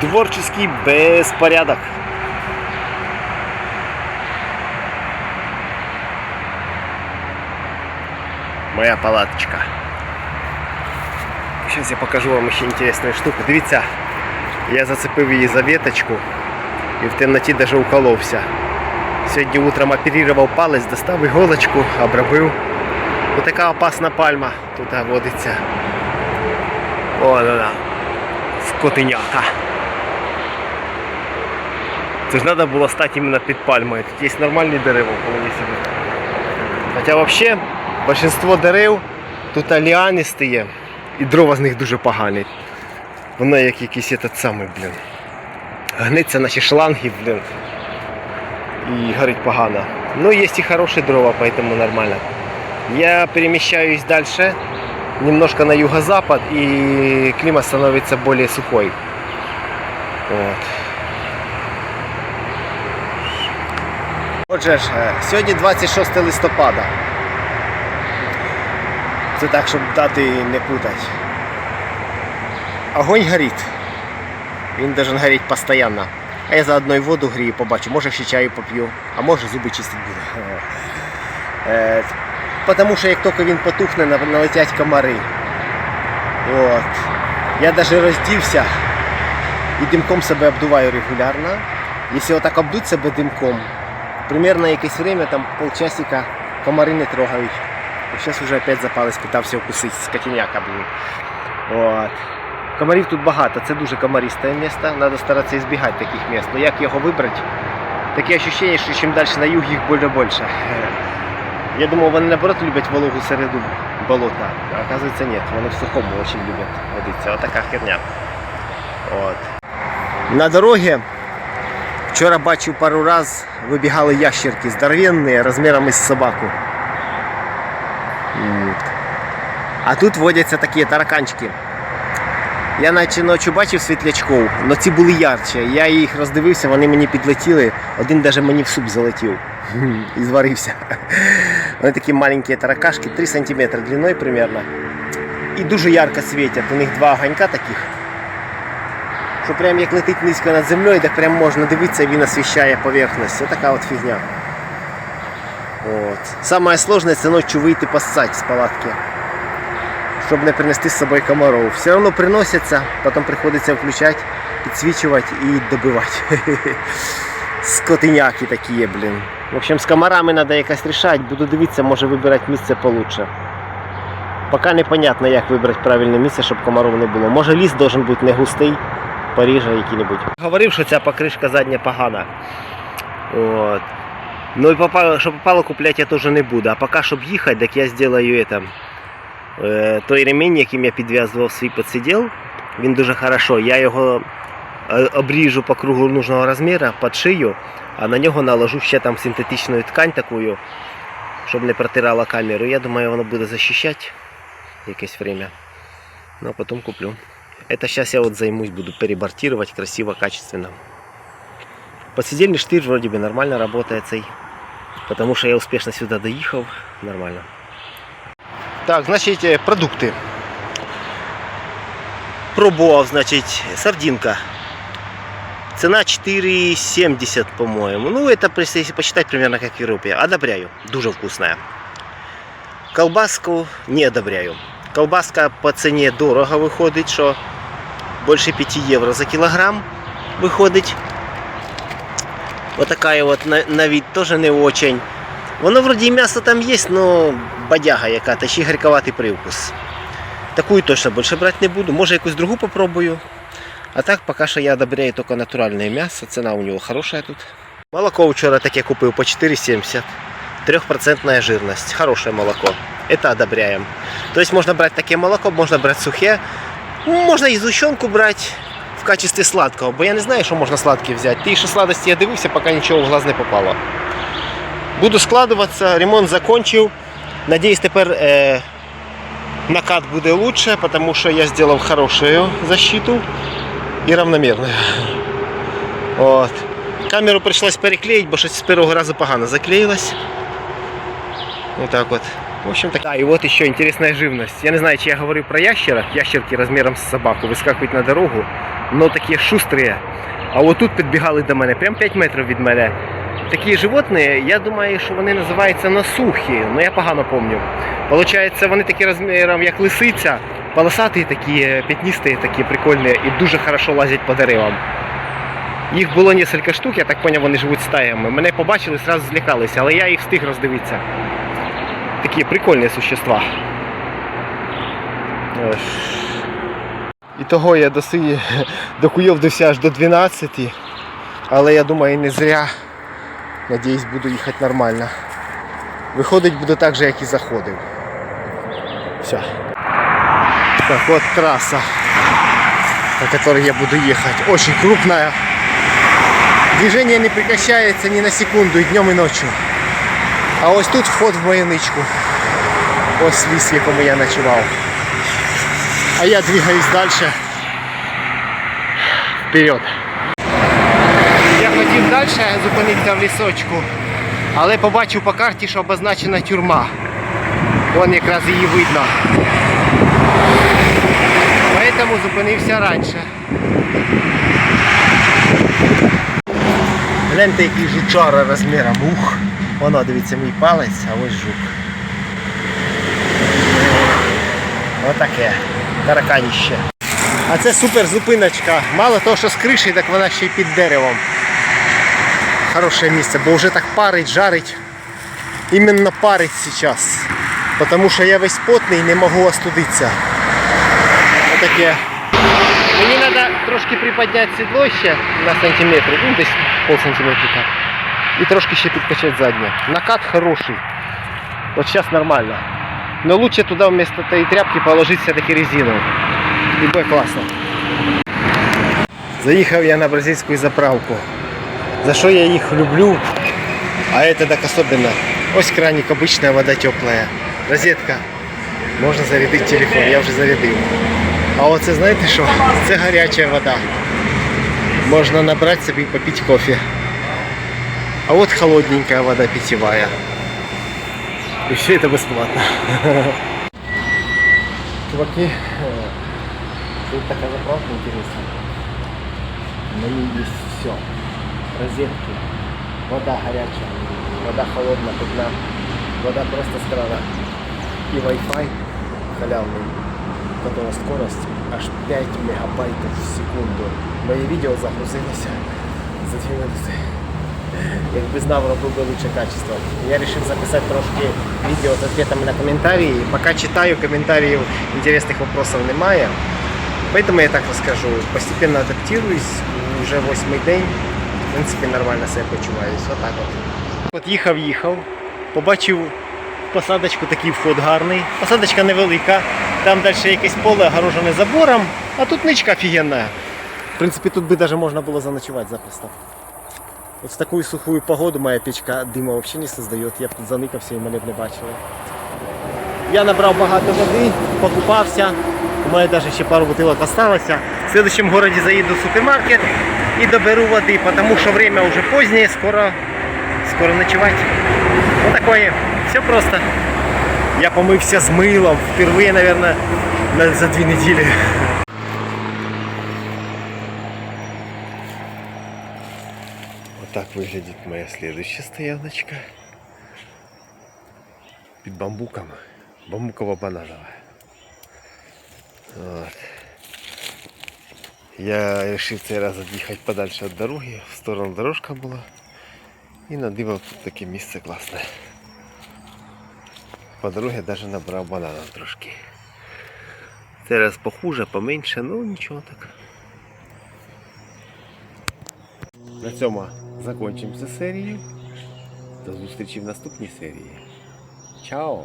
Творческий беспорядок. Моя палаточка. Сейчас я покажу вам ще інтересну штуку. Дивіться, я зацепив її за веточку і в темноті навіть уколовся. Сьогодні утром оперував палець, достав іголочку, обробив. Ось така опасна пальма тут водиться. Вон вона. Скотиняка. Це ж треба було стати іменно під пальмою. Тут є нормальні дерева вполне себе. Хоча взагалі большинство дерев тут ліанисті є. І дрова з них дуже погані. Воно як якийсь этот самий, блін. Гниться наші шланги, блін. І горить погано. Ну, есть и хорошие дрова, поэтому нормально. Я перемещаюсь дальше, немножко на юго-запад, и климат становится более сухой. Вот. Отже е, сьогодні 26 листопада. Це так, щоб дати не путати. Огонь горить. Він должен гореть постійно. А я заодно і воду грію, побачу, може ще чаю поп'ю, а може зуби чистити буду. Е, Потому що як тільки він потухне, налетять комари. От. Я навіть роздівся і димком себе обдуваю регулярно. Якщо отак обдуть себе димком, примерно якесь время, там полчасика комари не трогають. Зараз вже опять запалець, питався вкусити скотиняка, блін. От. Комарів тут багато, це дуже комаристе місце, треба старатися збігати таких місць. Ну як його вибрати? Таке відчуття, що чим далі на юг їх більше більше. Я думав, вони наоборот люблять вологу середу болота, а оказується ні, вони в сухому дуже люблять водитися. Отака херня. От. На дорогі вчора бачив пару раз вибігали ящерки здоровенні, розміром із собаку. А тут водяться такі тараканчики. Я наче ночі бачив світлячков, але ці були ярче. Я їх роздивився, вони мені підлетіли. Один навіть мені в суп залетів і зварився. Вони такі маленькі таракашки, 3 см длиною примерно. І дуже ярко світять. У них два огонька таких. Що прям як летить низько над землею, так прям можна дивитися, він освіщає поверхність. Ось така от фігня. От. Саме сложне це ночі вийти поссать з палатки щоб не принести з собою комаров. Все одно приносяться, потім приходиться включати, підсвічувати і добивати. Скотиняки такі блін. В общем, з комарами треба якось рішати, буду дивитися, може вибирати місце получше. Поки непонятно, як вибрати правильне місце, щоб комаров не було. Може ліс должен бути не густий, Парижа який-небудь. Говорив, що ця покришка задня погана. От. Ну і попало, що попало купляти я теж не буду. А поки щоб їхати, так я зроблю это. Е, той ремінь, яким я підв'язував свій підсиділ, він дуже хорошо. Я його е, обріжу по кругу нужного розміру, підшию, а на нього наложу ще там синтетичну ткань таку, щоб не протирала камеру. Я думаю, воно буде захищати якесь время. Ну а потім куплю. Это сейчас я вот займусь, буду перебортировать красиво, качественно. Подсидельный штырь вроде бы нормально работает цей. Потому что я успешно сюда доехал. Нормально. Так, значить, е, продукти. Пробував, значить, сардинка. Цена 4,70, по-моему. Ну, это, если посчитать, примерно как в Европе. Одобряю. Дуже вкусная. Колбаску не одобряю. Колбаска по цене дорого виходить, що більше 5 євро за кілограм виходить. Вот такая вот на, вид тоже не очень. Воно вроде мясо там есть, но бодяга яка-то, ще й привкус. Такую точно більше брати не буду. Може якусь другу попробую. А так поки що я одобряю тільки натуральне м'ясо. Ціна у нього хороша тут. Молоко вчора таке купив по 4,70. 3% жирность. Хорошее молоко. Это одобряем. То есть можно брать молоко, можно брать сухе. Можно і згущенку брати в качестве сладкого, бо я не знаю, що можна сладке взяти. Ті, що сладості я дивився, поки нічого в глаз не попало. Буду складуватися, ремонт закончив. Надіюсь, тепер е, накат буде лучше, тому що я зробив хорошу защиту і равномірну. От. Камеру прийшлось переклеїти, бо щось з першого разу погано заклеїлось. Вот так вот. В общем так. Да, и вот еще интересная живность. Я не знаю, чи я говорив про ящерок. Ящерки размером с собаку выскакивают на дорогу. но такі шустрі. А отут підбігали до мене, прям 5 метрів від мене. Такі животні, я думаю, що вони називаються насухи, але я погано пам'ятаю. Получається, вони такі розміром, як лисиця, полосаті такі, п'ятнисті, такі прикольні і дуже хорошо лазять по деревам. Їх було кілька штук, я так зрозумів, вони живуть стаями. Мене побачили, одразу злякалися, але я їх встиг роздивитися. Такі прикольні существа. І того я доси докуйовдився аж до 12, але я думаю не зря. Надіюсь, буду їхати нормально. Виходить буду так же, як і заходив. Все. Так, вот трасса, по которой я буду ехать. Очень крупная. Движение не прекращается ни на секунду и днем, и ночью. А ось тут вход в Маяничку. Ось ліс, в якому я ночував. А я двигаюсь дальше. Вперед. Я хотів далі зупинитися в лісочку, але побачив по карті, що обозначена тюрма. Вон якраз її видно. Поэтому зупинився раніше. Гляньте, який жучара розміром. Ух, воно, дивіться, мій палець, а ось жук. Отаке. Тараканіще. А це супер зупиночка. Мало того, що з криші, так вона ще й під деревом. Хороше місце, бо вже так парить, жарить. Іменно парить зараз. Тому що я весь потний і не можу остудитися. Отаке. Мені треба трошки приподняти сідло ще на сантиметр, ну десь пол сантиметрика. І трошки ще підкачати заднє. Накат хороший. От зараз нормально. Но лучше туда вместо этой тряпки положить все-таки резину. І буде класно. Заїхав я на бразильську заправку. За що я їх люблю, а это так особенно. Ось краник, обычная вода теплая. Розетка. Можна зарядити телефон, я вже зарядив. А оце знаєте що? Це гаряча вода. Можна набрати собі і попити кофе. А от холодненькая вода питьевая. И все это бесплатно. Чуваки, э, тут такая заправка интересная. На ней есть все. Розетки, вода горячая, вода холодная, питна, вода просто с крана. И Wi-Fi халявный, которого скорость аж 5 мегабайтов в секунду. Моє відео загрузилося за 2 минути. Якби знав, робив би лучше качество. Я вирішив записати трошки відео з відповідами на коментарі. Поки читаю, коментарів інтересних вопросів немає. Поэтому я так розкажу. Постепенно адаптируюсь, вже восьмий день. В принципі, нормально себе почуваюсь. Отак от. От їхав, їхав, побачив посадочку, такий вход гарний. Посадочка невелика. Там далі якесь поле огорожене забором, а тут ничка офігенна. В принципі, тут би даже можна було заночувати запросто. Вот в такую сухую погоду моя печка дыма вообще не создает. Я б тут заникався і мене б не бачили. Я набрав багато води, покупався. У мене навіть ще пару бутилок осталося. В следующем городі заїду в супермаркет і доберу води, тому що время вже позднее, скоро, скоро ночевать. Вот такое. Все просто. Я помився з милом. Впервые, наверное, за дві неділі. Вот так выглядит моя следующая стояночка. Під бамбуком. Бамбуково-банановая. Вот. Я вирішив цей раз від'їхати подальше від дороги, в сторону дорожка була. І надибав тут таке місце класне. По дорозі навіть набрав бананів трошки. Цей раз похуже, поменше, ну нічого так. На цьому закінчимо цю серію. До зустрічі в наступній серії. Чао!